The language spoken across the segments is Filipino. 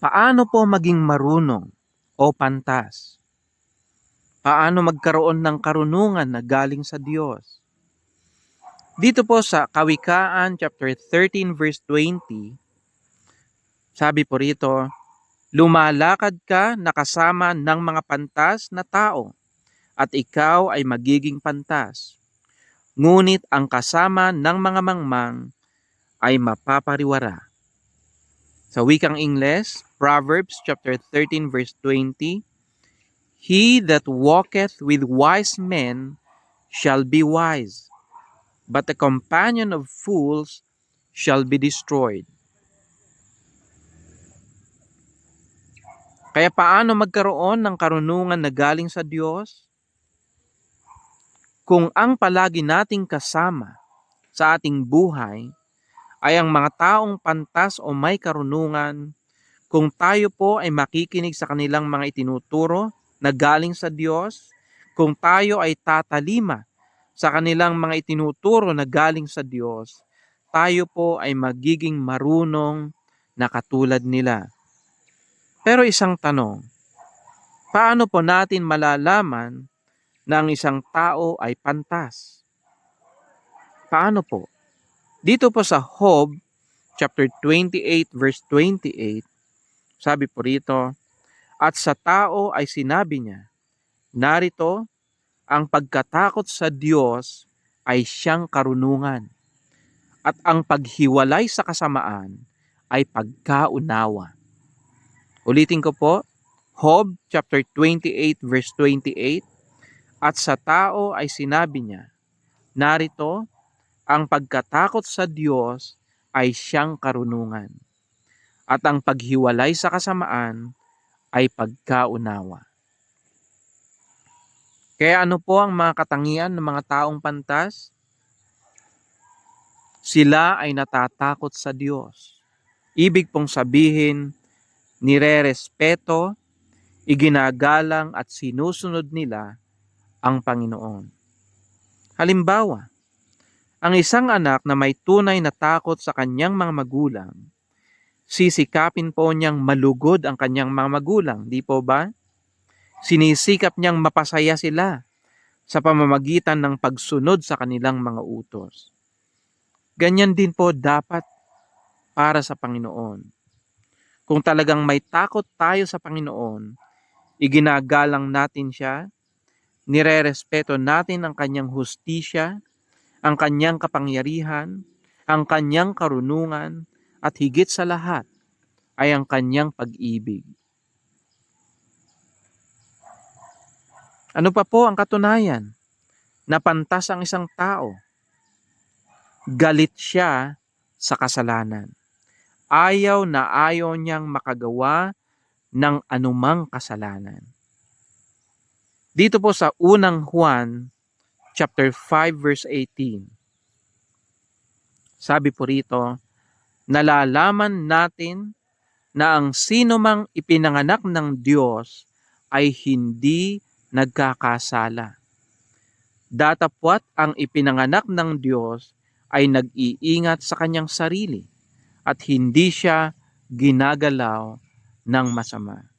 Paano po maging marunong o pantas? Paano magkaroon ng karunungan na galing sa Diyos? Dito po sa Kawikaan chapter 13 verse 20, sabi po rito, lumalakad ka nakasama ng mga pantas na tao at ikaw ay magiging pantas. Ngunit ang kasama ng mga mangmang ay mapapariwara. Sa wikang Ingles, Proverbs chapter 13 verse 20, He that walketh with wise men shall be wise, but the companion of fools shall be destroyed. Kaya paano magkaroon ng karunungan na galing sa Diyos? Kung ang palagi nating kasama sa ating buhay ay ang mga taong pantas o may karunungan, kung tayo po ay makikinig sa kanilang mga itinuturo na galing sa Diyos, kung tayo ay tatalima sa kanilang mga itinuturo na galing sa Diyos, tayo po ay magiging marunong na katulad nila. Pero isang tanong, paano po natin malalaman na ang isang tao ay pantas? Paano po? Dito po sa Job chapter 28 verse 28, sabi po rito, At sa tao ay sinabi niya, Narito, ang pagkatakot sa Diyos ay siyang karunungan, at ang paghiwalay sa kasamaan ay pagkaunawa. Ulitin ko po, Job chapter 28 verse 28, At sa tao ay sinabi niya, Narito, ang pagkatakot sa Diyos ay siyang karunungan, at ang paghiwalay sa kasamaan ay pagkaunawa. Kaya ano po ang mga katangian ng mga taong pantas? Sila ay natatakot sa Diyos. Ibig pong sabihin, nire-respeto, iginagalang at sinusunod nila ang Panginoon. Halimbawa, ang isang anak na may tunay na takot sa kanyang mga magulang, sisikapin po niyang malugod ang kanyang mga magulang, di po ba? Sinisikap niyang mapasaya sila sa pamamagitan ng pagsunod sa kanilang mga utos. Ganyan din po dapat para sa Panginoon. Kung talagang may takot tayo sa Panginoon, iginagalang natin siya, nire-respeto natin ang kanyang hustisya, ang kanyang kapangyarihan, ang kanyang karunungan, at higit sa lahat ay ang kanyang pag-ibig. Ano pa po ang katunayan? Napantas ang isang tao. Galit siya sa kasalanan. Ayaw na ayaw niyang makagawa ng anumang kasalanan. Dito po sa unang Juan chapter 5 verse 18. Sabi po rito, nalalaman natin na ang sino mang ipinanganak ng Diyos ay hindi nagkakasala. Datapwat ang ipinanganak ng Diyos ay nag-iingat sa kanyang sarili at hindi siya ginagalaw ng masama.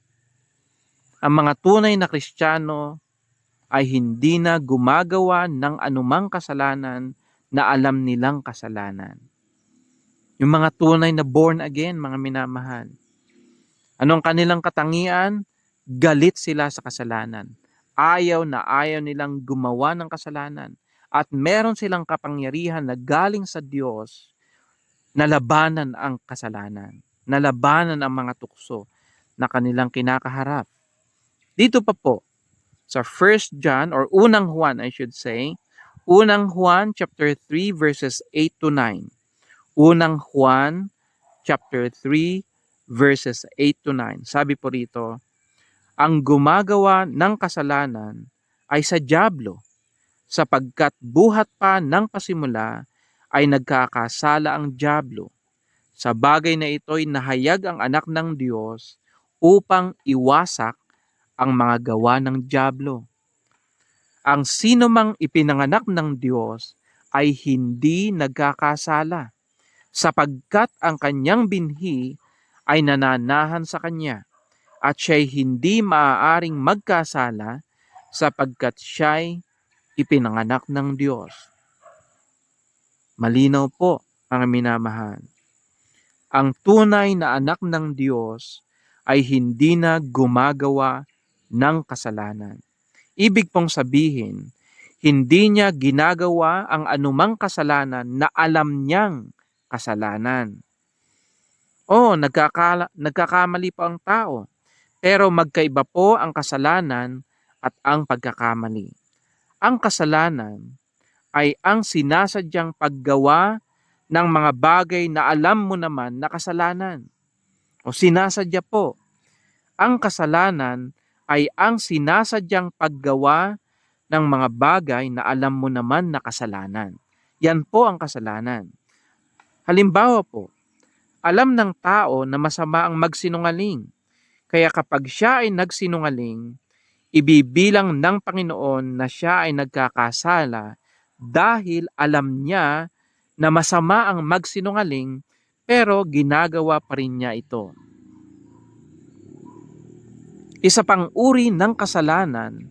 Ang mga tunay na Kristiyano ay hindi na gumagawa ng anumang kasalanan na alam nilang kasalanan. Yung mga tunay na born again, mga minamahal. Anong kanilang katangian? Galit sila sa kasalanan. Ayaw na ayaw nilang gumawa ng kasalanan. At meron silang kapangyarihan na galing sa Diyos na labanan ang kasalanan. Na labanan ang mga tukso na kanilang kinakaharap. Dito pa po, sa 1 John or unang Juan I should say, unang Juan chapter 3 verses 8 to 9. Unang Juan chapter 3 verses 8 to 9. Sabi po rito, ang gumagawa ng kasalanan ay sa diablo, sapagkat buhat pa ng pasimula ay nagkakasala ang diablo. Sa bagay na ito'y nahayag ang anak ng Diyos upang iwasak ang mga gawa ng Diablo. Ang sino mang ipinanganak ng Diyos ay hindi nagkakasala, sapagkat ang kanyang binhi ay nananahan sa Kanya at siya'y hindi maaaring magkasala sapagkat siya'y ipinanganak ng Diyos. Malinaw po, mga minamahal. Ang tunay na anak ng Diyos ay hindi na gumagawa ng kasalanan. Ibig pong sabihin, hindi niya ginagawa ang anumang kasalanan na alam niyang kasalanan. O, nagkakala, nagkakamali po ang tao. Pero magkaiba po ang kasalanan at ang pagkakamali. Ang kasalanan ay ang sinasadyang paggawa ng mga bagay na alam mo naman na kasalanan. O sinasadya po. Ang kasalanan ay ang sinasadyang paggawa ng mga bagay na alam mo naman na kasalanan. Yan po ang kasalanan. Halimbawa po, alam ng tao na masama ang magsinungaling. Kaya kapag siya ay nagsinungaling, ibibilang ng Panginoon na siya ay nagkakasala dahil alam niya na masama ang magsinungaling pero ginagawa pa rin niya ito. Isa pang uri ng kasalanan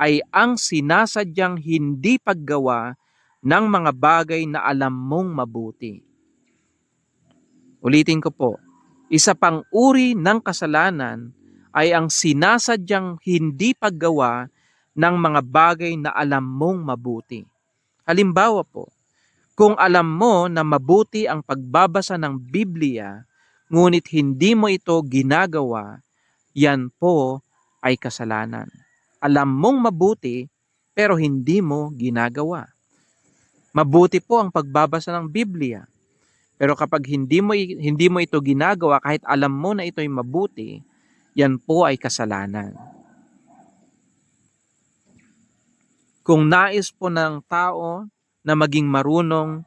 ay ang sinasadyang hindi paggawa ng mga bagay na alam mong mabuti. Ulitin ko po, isa pang uri ng kasalanan ay ang sinasadyang hindi paggawa ng mga bagay na alam mong mabuti. Halimbawa po, kung alam mo na mabuti ang pagbabasa ng Biblia, ngunit hindi mo ito ginagawa, yan po ay kasalanan. Alam mong mabuti, pero hindi mo ginagawa. Mabuti po ang pagbabasa ng Biblia. Pero kapag hindi mo hindi mo ito ginagawa kahit alam mo na ito ay mabuti, yan po ay kasalanan. Kung nais po ng tao na maging marunong,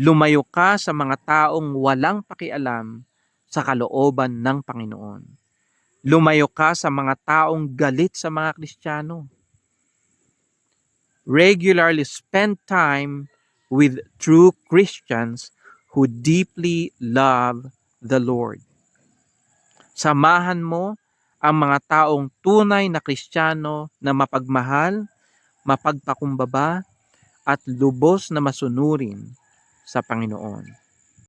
lumayo ka sa mga taong walang pakialam sa kalooban ng Panginoon. Lumayo ka sa mga taong galit sa mga Kristiyano. Regularly spend time with true Christians who deeply love the Lord. Samahan mo ang mga taong tunay na Kristiyano na mapagmahal, mapagpakumbaba, at lubos na masunurin sa Panginoon.